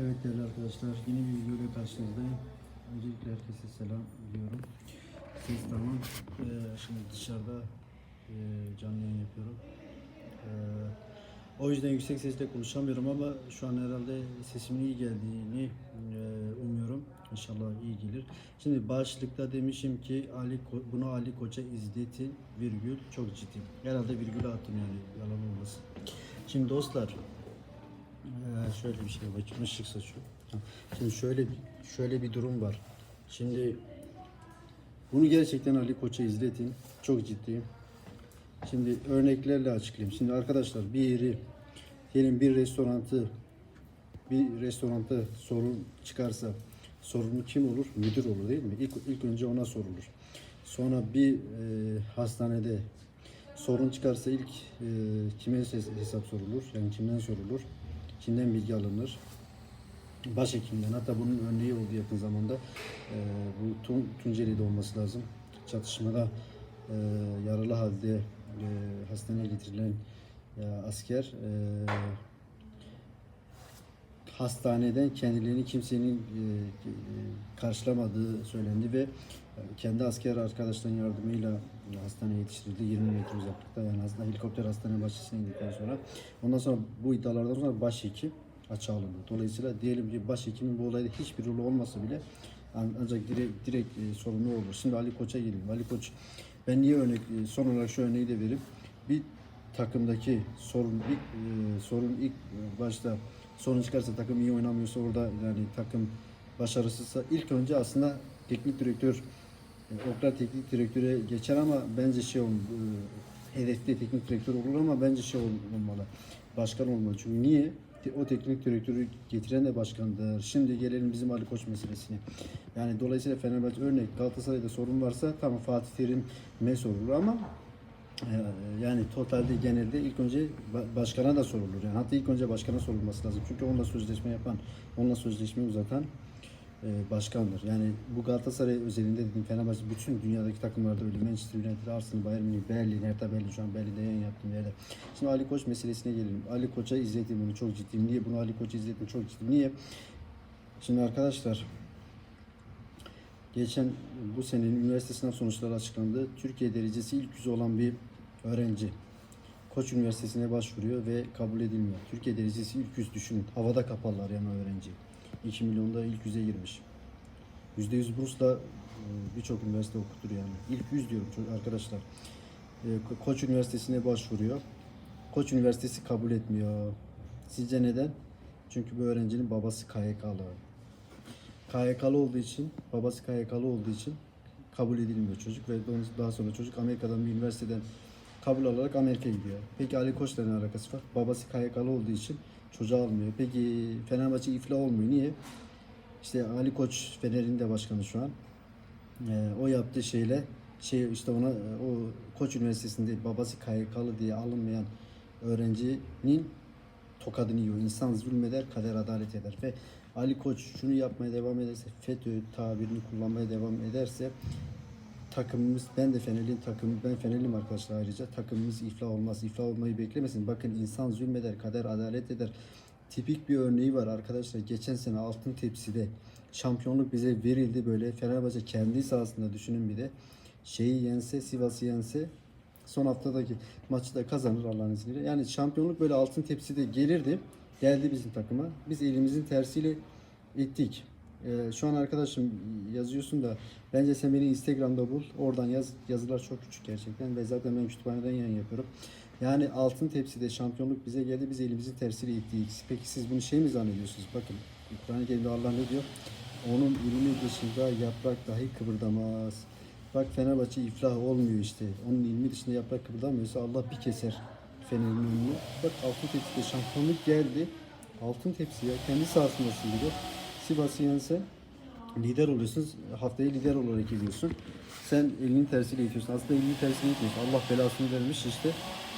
Evet değerli arkadaşlar yeni bir videoyla karşınızdayım. Öncelikle herkese selam diyorum. Ses tamam. Ee, şimdi dışarıda e, canlı yayın yapıyorum. Ee, o yüzden yüksek sesle konuşamıyorum ama şu an herhalde sesimin iyi geldiğini e, umuyorum. İnşallah iyi gelir. Şimdi başlıkta demişim ki Ali bunu Ali Koç'a izletin virgül çok ciddi. Herhalde virgül attım yani yalan olmasın. Şimdi dostlar ee, şöyle bir şey bakayım ışık saçıyor. Şimdi şöyle bir şöyle bir durum var. Şimdi bunu gerçekten Ali Koç'a izletin. Çok ciddiyim. Şimdi örneklerle açıklayayım. Şimdi arkadaşlar bir yeri diyelim bir restorantı bir restoranda sorun çıkarsa sorumlu kim olur? Müdür olur değil mi? İlk, ilk önce ona sorulur. Sonra bir e, hastanede sorun çıkarsa ilk e, kime hesap sorulur? Yani kimden sorulur? Kimden bilgi alınır? Başhekimden. Hatta bunun örneği oldu yakın zamanda. E, bu Tun, Tunceli'de olması lazım. Çatışmada e, yaralı halde e, hastaneye getirilen e, asker e, hastaneden kendilerini kimsenin e, e, karşılamadığı söylendi ve e, kendi asker arkadaşların yardımıyla hastaneye yetiştirildi 20 metre uzaklıkta yani aslında helikopter hastane bahçesine indikten sonra ondan sonra bu iddialardan sonra başhekim açığa alındı. Dolayısıyla diyelim ki başhekimin bu olayda hiçbir rolü olmasa bile an- ancak direkt, direkt e, sorumlu olur. Şimdi Ali Koç'a gelelim. Ali Koç ben niye örnek e, son olarak şu örneği de vereyim. Bir takımdaki sorun ilk e, sorun ilk başta sorun çıkarsa takım iyi oynamıyorsa orada yani takım başarısızsa ilk önce aslında teknik direktör e, Oklar teknik direktöre geçer ama bence şey ol, e, hedefte teknik direktör olur ama bence şey olmalı. Başkan olmalı. Çünkü niye? O teknik direktörü getiren de başkandır. Şimdi gelelim bizim Ali Koç meselesine. Yani dolayısıyla Fenerbahçe örnek Galatasaray'da sorun varsa tamam Fatih Terim'e sorulur ama ee, Yani totalde genelde ilk önce ba- başkana da sorulur. Yani hatta ilk önce başkana sorulması lazım. Çünkü onunla sözleşme yapan, onunla sözleşme uzatan e, başkandır. Yani bu Galatasaray özelinde dedim Fenerbahçe bütün dünyadaki takımlarda öyle Manchester United, Arsenal, Bayern Münih, Berlin, Hertha Berlin şu an Berlin'de yayın yaptığım yerde. Şimdi Ali Koç meselesine gelelim. Ali Koç'a izledim bunu çok ciddiyim. Niye bunu Ali Koç'a izledim çok ciddiyim. Niye? Şimdi arkadaşlar Geçen bu senenin üniversite sınav sonuçları açıklandı. Türkiye derecesi ilk yüzü olan bir öğrenci Koç Üniversitesi'ne başvuruyor ve kabul edilmiyor. Türkiye derecesi ilk yüz düşünün. Havada kaparlar yani öğrenci. 2 milyonda ilk yüze girmiş. %100 bursla e, birçok üniversite okutur yani. İlk yüz diyorum arkadaşlar. E, Ko- Koç Üniversitesi'ne başvuruyor. Koç Üniversitesi kabul etmiyor. Sizce neden? Çünkü bu öğrencinin babası KYK'lı. KYK'lı olduğu için, babası KYK'lı olduğu için kabul edilmiyor çocuk ve daha sonra çocuk Amerika'dan bir üniversiteden kabul alarak Amerika'ya gidiyor. Peki Ali Koç'la ne alakası var? Babası KYK'lı olduğu için çocuğu almıyor. Peki Fenerbahçe iflah olmuyor. Niye? İşte Ali Koç Fener'in de başkanı şu an. Ee, o yaptığı şeyle şey işte ona e, o Koç Üniversitesi'nde babası KYK'lı diye alınmayan öğrencinin tokadını yiyor. İnsan zulmeder, kader adalet eder. Ve Ali Koç şunu yapmaya devam ederse, FETÖ tabirini kullanmaya devam ederse takımımız, ben de Fenerliyim takım, ben Fenerliyim arkadaşlar ayrıca. Takımımız iflah olmaz. İflah olmayı beklemesin. Bakın insan zulmeder, kader adalet eder. Tipik bir örneği var arkadaşlar. Geçen sene altın tepside şampiyonluk bize verildi böyle. Fenerbahçe kendi sahasında düşünün bir de. Şeyi yense, Sivas'ı yense son haftadaki maçı da kazanır Allah'ın izniyle. Yani şampiyonluk böyle altın tepside gelirdi. Geldi bizim takıma. Biz elimizin tersiyle ettik. Ee, şu an arkadaşım yazıyorsun da bence sen beni Instagram'da bul. Oradan yaz. Yazılar çok küçük gerçekten ve zaten ben kütüphaneden yayın yapıyorum. Yani altın tepside şampiyonluk bize geldi. Biz elimizin tersiyle ettik. Peki siz bunu şey mi zannediyorsunuz? Bakın Kur'an-ı Kerim'de Allah ne diyor? Onun ilmi dışında yaprak dahi kıpırdamaz. Bak Fenerbahçe iflah olmuyor işte. Onun ilmi dışında yaprak kıpırdamıyorsa Allah bir keser Fener'in önünü. Bak altın tepside şampiyonluk geldi. Altın tepsi ya. Kendi sahasındasın bir yense lider oluyorsun. Haftaya lider olarak geliyorsun. Sen elinin tersiyle itiyorsun. Aslında elinin tersiyle itiyorsun. Allah belasını vermiş işte.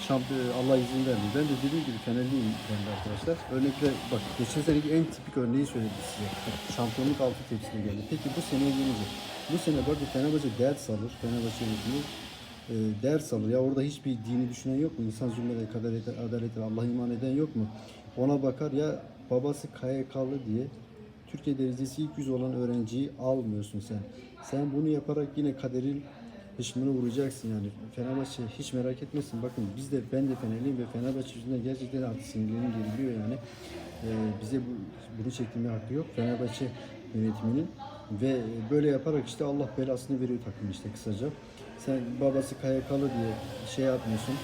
Şampiyon, Allah izin vermiyor. Ben de dediğim gibi Fenerliyim ben de arkadaşlar. Örnekle bak geçen seneki en tipik örneği söyledim size. Şampiyonluk altı tepsine geldi. Peki bu sene gelince. Bu sene bak Fenerbahçe ders alır. Fenerbahçe yönetimi e, ders alır. Ya orada hiçbir dini düşünen yok mu? İnsan zulmede kadar eder, adalet eder, Allah iman eden yok mu? Ona bakar ya babası KYK'lı diye Türkiye derecesi ilk yüz olan öğrenciyi almıyorsun sen. Sen bunu yaparak yine kaderin hışmını vuracaksın yani. Fenerbahçe hiç merak etmesin. Bakın biz de ben de Fenerliyim ve Fenerbahçe yüzünden gerçekten artık sinirlerim geriliyor yani. Ee, bize bu, bunu çektirme hakkı yok. Fenerbahçe yönetiminin ve böyle yaparak işte Allah belasını veriyor takım işte kısaca. Sen babası KYK'lı diye şey yapmıyorsun.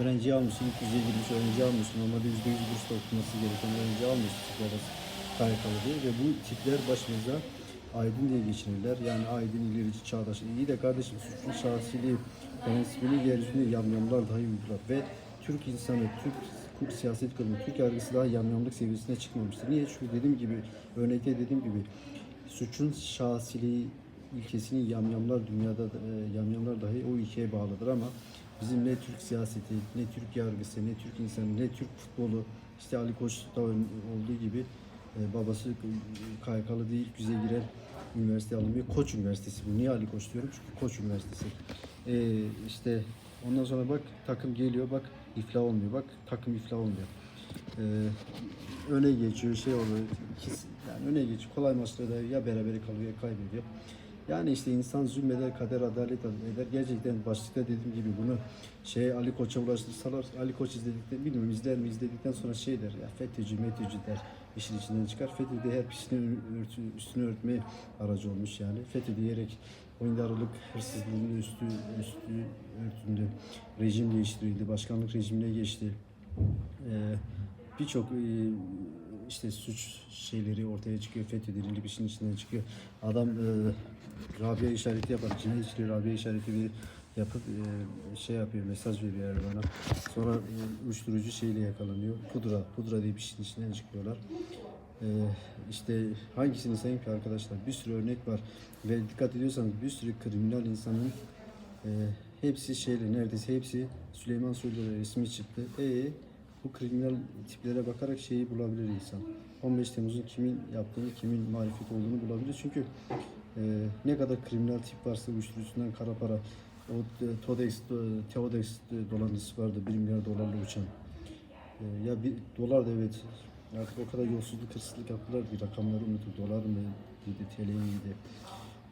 Öğrenci almışsın, ilk yüzeye girmiş öğrenci almışsın. Normalde yüzde yüz bursla okuması gereken öğrenci almışsın babası Diye. Ve bu tipler başımıza Aydın diye geçinirler. Yani Aydın ilerici çağdaş. İyi de kardeşim suçlu şahsiliği prensibini yeryüzünde yamyamlar dahi uygular. Ve Türk insanı, Türk Türk siyaset kurumu, Türk yargısı daha yamyamlık seviyesine çıkmamıştır. Niye? Çünkü dediğim gibi, örnekte dediğim gibi suçun şahsiliği ilkesini yamyamlar dünyada da- e, yamyamlar dahi o ilkeye bağlıdır ama bizim ne Türk siyaseti, ne Türk yargısı, ne Türk insanı, ne Türk futbolu işte Ali Koç'ta olduğu gibi babası KYK'lı değil yüze giren üniversite alınmıyor. Koç Üniversitesi bu. Niye Ali Koç diyorum? Çünkü Koç Üniversitesi. E, işte ondan sonra bak takım geliyor bak iflah olmuyor. Bak takım iflah olmuyor. E, öne geçiyor şey oluyor. Yani öne geçiyor. Kolay maçlarda ya berabere kalıyor ya kaybediyor. Yani işte insan zulmeder, kader adalet eder. Gerçekten başlıkta dediğim gibi bunu şey Ali Koç'a ulaştırsalar, Ali Koç izledikten, bilmiyorum izler mi izledikten sonra şey der ya FETÖ'cü, METÖ'cü der işin içinden çıkar. FETÖ de üstünü, örtü, üstünü örtme aracı olmuş yani. FETÖ diyerek oyundarılık, hırsızlığın üstü, üstü örtündü. Rejim değiştirildi, başkanlık rejimine geçti. Ee, Birçok e, işte suç şeyleri ortaya çıkıyor. FETÖ dirilip işin içinden çıkıyor. Adam e, Rabia işareti yapar. Cinayetçileri Rabia işareti bir yapıp e, şey yapıyor, mesaj veriyor Erdoğan'a. Sonra e, uyuşturucu şeyle yakalanıyor. Pudra, pudra diye bir şeyin içinden çıkıyorlar. E, işte hangisini sayayım ki arkadaşlar? Bir sürü örnek var. Ve dikkat ediyorsanız bir sürü kriminal insanın e, hepsi şeyle neredeyse hepsi Süleyman Soylu'ya resmi çıktı. E bu kriminal tiplere bakarak şeyi bulabilir insan. 15 Temmuz'un kimin yaptığını, kimin marifet olduğunu bulabilir. Çünkü e, ne kadar kriminal tip varsa uyuşturucusundan kara para, o e, Todex, e, Teodex e, vardı 1 milyar dolarla uçan. E, ya bir dolar da evet artık o kadar yolsuzluk, hırsızlık yaptılar ki rakamları unuttuk. Dolar mı iyiydi, TL miydi?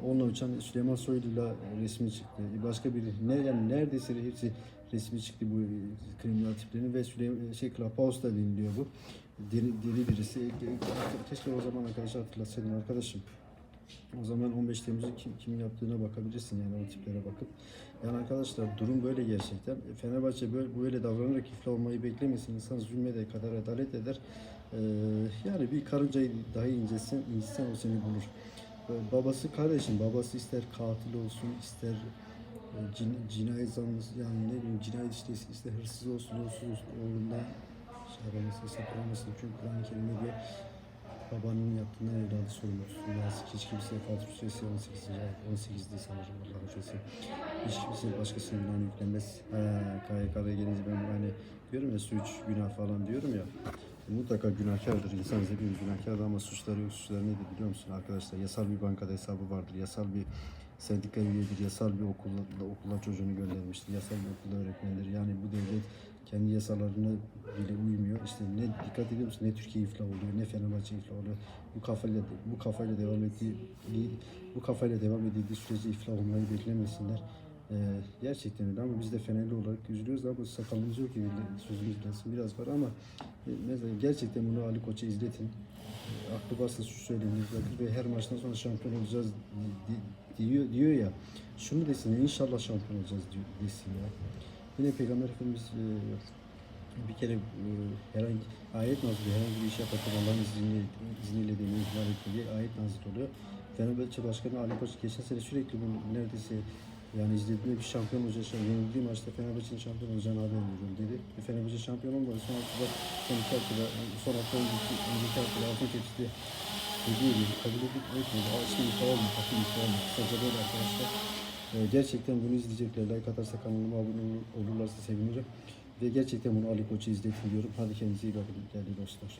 Onunla uçan Süleyman Soylu'yla resmi çıktı. Başka biri, ne, yani neredeyse hepsi resmi çıktı bu kriminal tiplerin ve Süleyman, şey Clubhouse'da dinliyor bu. Deli, deli birisi. Keşke o zaman arkadaşı hatırlasaydım arkadaşım. O zaman 15 Temmuz'u kim, kim yaptığına bakabilirsin yani o tiplere bakıp. Yani arkadaşlar durum böyle gerçekten. Fenerbahçe böyle, böyle davranarak iflah olmayı beklemesin. İnsan zulmede kadar adalet eder. Ee, yani bir karıncayı dahi incitsen, incitsen o seni bulur. Ee, Babası kardeşim, babası ister katil olsun, ister e, cin, cinayet zanlısı, yani ne bileyim cinayet işte ister hırsız olsun, yolsuz olsun, oğlundan aramasın, saklamasın. Çünkü Kur'an-ı Kerim'de diyor, babanın yaptığından evladı sorumlusun. Yazık hiç kimseye Fatih Suresi 18. ayet, 18'de sanırım Allah hocası. Hiç kimse başkasının günahını yüklenmez. Ha, KYK'ya gelince ben hani diyorum ya suç, günah falan diyorum ya. Mutlaka günahkardır. İnsanız hepimiz günahkardır ama suçları yok. Suçları nedir biliyor musun arkadaşlar? Yasal bir bankada hesabı vardır. Yasal bir sendika üyedir. Yasal bir okulda, okula çocuğunu göndermiştir. Yasal bir okulda öğretmendir. Yani bu devlet kendi yasalarına bile uymuyor. İşte ne dikkat ediyor musun? Ne Türkiye iflah oluyor, ne Fenerbahçe iflah oluyor. Bu kafayla bu kafayla devam ettiği bu kafayla devam edildiği sürece iflah olmayı beklemesinler. Ee, gerçekten öyle ama biz de Fenerli olarak üzülüyoruz ama sakalımız yok ki sözümüz gelsin biraz var ama e, mesela gerçekten bunu Ali Koç'a izletin. E, aklı varsa şu söylenir ve her maçtan sonra şampiyon olacağız di- diyor, diyor ya. Şunu desin inşallah şampiyon olacağız diyor, desin ya. Yine Peygamber Efendimiz e, bir kere e, herhangi ayet nazil herhangi bir iş yaparken Allah'ın izniyle, izniyle de ihmal etti diye ayet nazil oluyor. Fenerbahçe Başkanı Ali Koç geçen sene sürekli bunu neredeyse yani izlediğimde bir şampiyon olacak, yenildiği maçta Fenerbahçe'nin şampiyon olacağını haber veriyorum dedi. Ve Fenerbahçe şampiyon olmadı. Son haftada, son iki haftada, son hafta önceki, önceki haftada altın tepside dediği gibi kabul edip etmedi. İşte iflah olmuyor, takım iflah olmuyor. Kısaca böyle arkadaşlar. Ee, gerçekten bunu izleyecekler. Like atarsa kanalıma abone olur- olurlarsa sevinirim. Ve gerçekten bunu Ali Koç'u izletin diyorum. Hadi kendinize iyi bakın değerli dostlar.